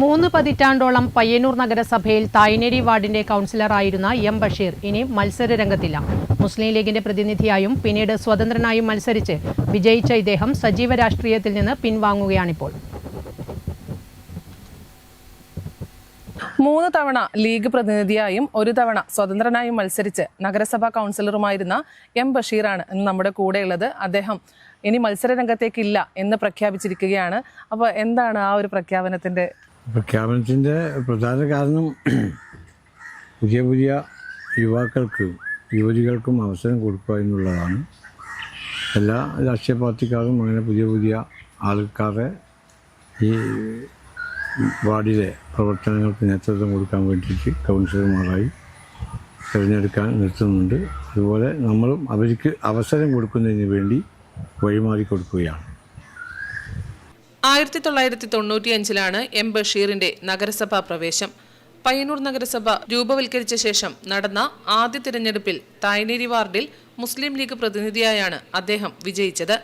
മൂന്ന് പതിറ്റാണ്ടോളം പയ്യന്നൂർ നഗരസഭയിൽ തായ്നേരി വാർഡിന്റെ കൗൺസിലറായിരുന്ന എം ബഷീർ ഇനി മത്സര രംഗത്തില്ല മുസ്ലിം ലീഗിന്റെ പ്രതിനിധിയായും പിന്നീട് സ്വതന്ത്രനായും മത്സരിച്ച് വിജയിച്ച ഇദ്ദേഹം സജീവ രാഷ്ട്രീയത്തിൽ നിന്ന് പിൻവാങ്ങുകയാണിപ്പോൾ. മൂന്ന് തവണ ലീഗ് പ്രതിനിധിയായും ഒരു തവണ സ്വതന്ത്രനായും മത്സരിച്ച് നഗരസഭാ കൗൺസിലറുമായിരുന്ന എം ബഷീറാണ് നമ്മുടെ കൂടെയുള്ളത്. അദ്ദേഹം ഇനി മത്സര രംഗത്തേക്കില്ല എന്ന് പ്രഖ്യാപിച്ചിരിക്കുകയാണ്. അപ്പോൾ എന്താണ് ആ ഒരു പ്രഖ്യാപനത്തിന്റെ പ്രഖ്യാപനത്തിന്റെ പ്രധാന കാരണം പുതിയ പുതിയ യുവാക്കൾക്ക് യുവതികൾക്കും അവസരം കൊടുക്കുക എന്നുള്ളതാണ്. എല്ലാ രാഷ്ട്രീയ പാർട്ടിക്കാരും അങ്ങനെ പുതിയ പുതിയ ആൾക്കാരെ ഈ വാർഡിലെ പ്രവർത്തനങ്ങൾക്ക് നേതൃത്വം കൊടുക്കാൻ വേണ്ടിയിട്ട് കൗൺസിലർമാരായി തിരഞ്ഞെടുക്കാൻ നിർത്തുന്നുണ്ട്. അതുപോലെ നമ്മളും അവർക്ക് അവസരം കൊടുക്കുന്നതിന് വേണ്ടി വഴിമാറി കൊടുക്കുകയാണ്. ആയിരത്തി തൊള്ളായിരത്തി തൊണ്ണൂറ്റിയഞ്ചിലാണ് എം ബഷീറിന്റെ നഗരസഭാ പ്രവേശം. പയ്യന്നൂർ നഗരസഭ രൂപവൽക്കരിച്ച ശേഷം നടന്ന ആദ്യ തിരഞ്ഞെടുപ്പിൽ തായ്നേരി വാർഡിൽ മുസ്ലിം ലീഗ് പ്രതിനിധിയായാണ് അദ്ദേഹം വിജയിച്ചത്.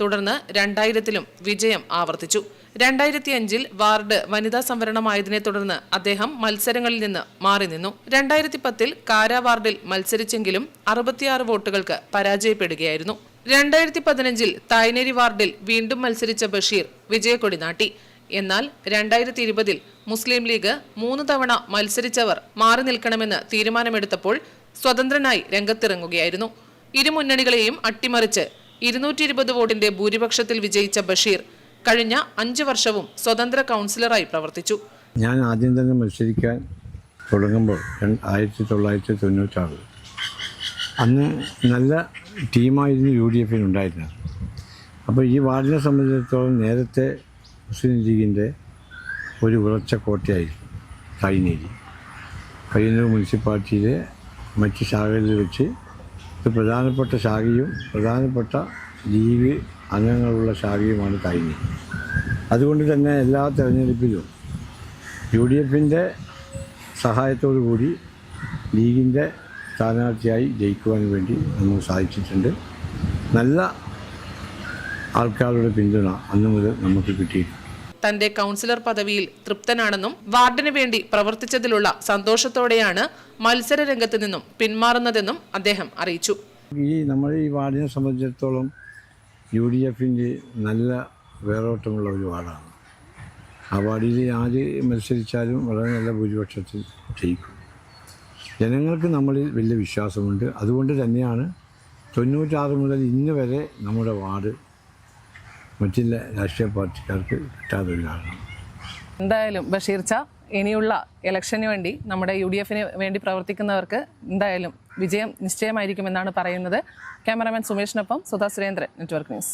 തുടർന്ന് രണ്ടായിരത്തിലും വിജയം ആവർത്തിച്ചു. രണ്ടായിരത്തി അഞ്ചിൽ വാർഡ് വനിതാ സംവരണമായതിനെ തുടർന്ന് അദ്ദേഹം മത്സരങ്ങളിൽ നിന്ന് മാറി നിന്നു. രണ്ടായിരത്തി പത്തിൽ കാര വാർഡിൽ മത്സരിച്ചെങ്കിലും അറുപത്തിയാറ് വോട്ടുകൾക്ക് പരാജയപ്പെടുകയായിരുന്നു. രണ്ടായിരത്തി പതിനഞ്ചിൽ തായ്നേരി വാർഡിൽ വീണ്ടും മത്സരിച്ച ബഷീർ വിജയക്കൊടി നാട്ടി എന്നാൽ രണ്ടായിരത്തി ഇരുപതിൽ മുസ്ലിം ലീഗ് മൂന്ന് തവണ മത്സരിച്ചവർ മാറി നിൽക്കണമെന്ന് തീരുമാനമെടുത്തപ്പോൾ സ്വതന്ത്രനായി രംഗത്തിറങ്ങുകയായിരുന്നു. ഇരു മുന്നണികളെയും അട്ടിമറിച്ച് ഇരുന്നൂറ്റി ഇരുപത് വോട്ടിന്റെ ഭൂരിപക്ഷത്തിൽ വിജയിച്ച ബഷീർ കഴിഞ്ഞ അഞ്ചു വർഷവും സ്വതന്ത്ര കൗൺസിലറായി പ്രവർത്തിച്ചു. ഞാൻ ആദ്യം തന്നെ മത്സരിക്കാൻ തുടങ്ങുമ്പോൾ ആയിരത്തി തൊള്ളായിരത്തി തൊണ്ണൂറ്റാറ് അന്ന് നല്ല ടീമായിരുന്നു യു ഡി എഫിനുണ്ടായിരുന്നത് അപ്പോൾ ഈ വാർഡിനെ സംബന്ധിച്ചിടത്തോളം നേരത്തെ മുസ്ലിം ലീഗിന്റെ ഒരു ഉറച്ച കോട്ടയായിരുന്നു കൈനേരി കൈനൂർ മുനിസിപ്പാലിറ്റിയിലെ മറ്റ് ശാഖകളിൽ വെച്ച് ഇത് പ്രധാനപ്പെട്ട ശാഖയും പ്രധാനപ്പെട്ട ലീഗ് അംഗങ്ങളുള്ള ശാഖയുമാണ് കൈനേരി അതുകൊണ്ട് തന്നെ എല്ലാ തെരഞ്ഞെടുപ്പിലും യു ഡി എഫിന്റെ സഹായത്തോടു കൂടി ലീഗിന്റെ സ്ഥാനാർത്ഥിയായി ജയിക്കുവാൻ വേണ്ടി നമുക്ക് സാധിച്ചിട്ടുണ്ട്. നല്ല ആൾക്കാരുടെ പിന്തുണ അന്ന് മുതൽ നമുക്ക് കിട്ടിയിട്ടുണ്ട്. തന്റെ കൗൺസിലർ പദവിയിൽ തൃപ്തനാണെന്നും വാർഡിന് വേണ്ടി പ്രവർത്തിച്ചതിലുള്ള സന്തോഷത്തോടെയാണ് മത്സര രംഗത്ത് നിന്നും പിന്മാറുന്നതെന്നും അദ്ദേഹം അറിയിച്ചു. ഈ നമ്മൾ ഈ വാർഡിനെ സംബന്ധിച്ചിടത്തോളം യു ഡി എഫിന്റെ നല്ല വേറോട്ടമുള്ള ഒരു വാർഡാണ്. ആ വാർഡിൽ ആര് മത്സരിച്ചാലും വളരെ നല്ല ഭൂരിപക്ഷത്തിൽ ജയിക്കും. ജനങ്ങൾക്ക് നമ്മളിൽ വലിയ വിശ്വാസമുണ്ട്. അതുകൊണ്ട് തന്നെയാണ് തൊണ്ണൂറ്റാറ് മുതൽ ഇന്ന് വരെ നമ്മുടെ വാർഡ് മറ്റുള്ള രാഷ്ട്രീയ പാർട്ടിക്കാർക്ക് കിട്ടാതെ കാരണം. എന്തായാലും ബഷീർ ഇനിയുള്ള ഇലക്ഷന് വേണ്ടി നമ്മുടെ യു ഡി എഫിന് വേണ്ടി പ്രവർത്തിക്കുന്നവർക്ക് എന്തായാലും വിജയം നിശ്ചയമായിരിക്കുമെന്നാണ് പറയുന്നത്. ക്യാമറാമാൻ സുമേഷിനൊപ്പം സുധാ സുരേന്ദ്രൻ നെറ്റ്വർക്ക് ന്യൂസ്.